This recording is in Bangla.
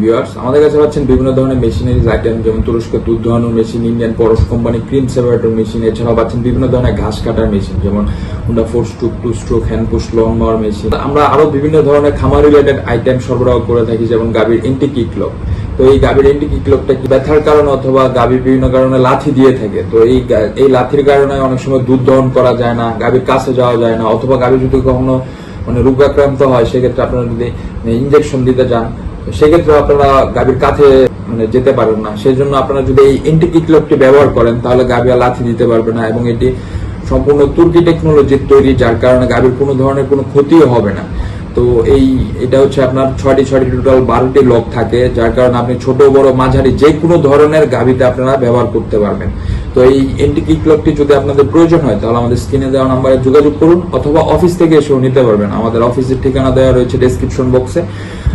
ভিউয়ার্স। আমাদের কাছে পাচ্ছেন বিভিন্ন ধরনের মেশিনারিজ আইটেম, যেমন তুরস্কের দুধ দোহানোর machine, Indian Paras company cream separator machine, এছাড়াও পাচ্ছেন বিভিন্ন ধরনের ঘাস কাটার মেশিন, যেমন Honda four stroke two stroke hand push mower machine. আমরা আরও বিভিন্ন ধরনের খামার রিলেটেড আইটেম সরবরাহ করে থাকি, যেমন গাভীর এন্টি কিকলক তো এই গাভীর এন্টি কিকলকটা কি ব্যথার কারণে অথবা গাভীর বিভিন্ন কারণে লাথি দিয়ে থাকে? তো এই এই লাথির কারণে অনেক সময় দুধ দহন করা যায় না, গাভীর কাছে যাওয়া যায় না, অথবা গাভী যদি কখনো মানে রোগাক্রান্ত হয়, সেক্ষেত্রে আপনারা যদি ইনজেকশন দিতে চান তো সেক্ষেত্রে আপনারা গাভীর কাছে মানে যেতে পারেন না। সেই জন্য আপনারা যদি এই এন্টিকিক্লকটি ব্যবহার করেন, তাহলে গাভী লাথি দিতে পারবে না এবং এটি সম্পূর্ণ তুর্কি টেকনোলজির তৈরি, যার কারণে গাভীর কোনো ধরনের কোনো ক্ষতিও হবে না। তো এই, এটা হচ্ছে আপনার ছয়টি ছয়টি টোটাল বারোটি লক থাকে, যার কারণে আপনি ছোট, বড়, মাঝারি, যে কোনো ধরনের গাভীতে আপনারা ব্যবহার করতে পারবেন। তো এই এন্টিকিক লকটি যদি আপনাদের প্রয়োজন হয়, তাহলে আমাদের স্ক্রিনে দেওয়া নাম্বারে যোগাযোগ করুন, অথবা অফিস থেকে এসেও নিতে পারবেন। আমাদের অফিসের ঠিকানা দেওয়া রয়েছে ডেসক্রিপশন বক্সে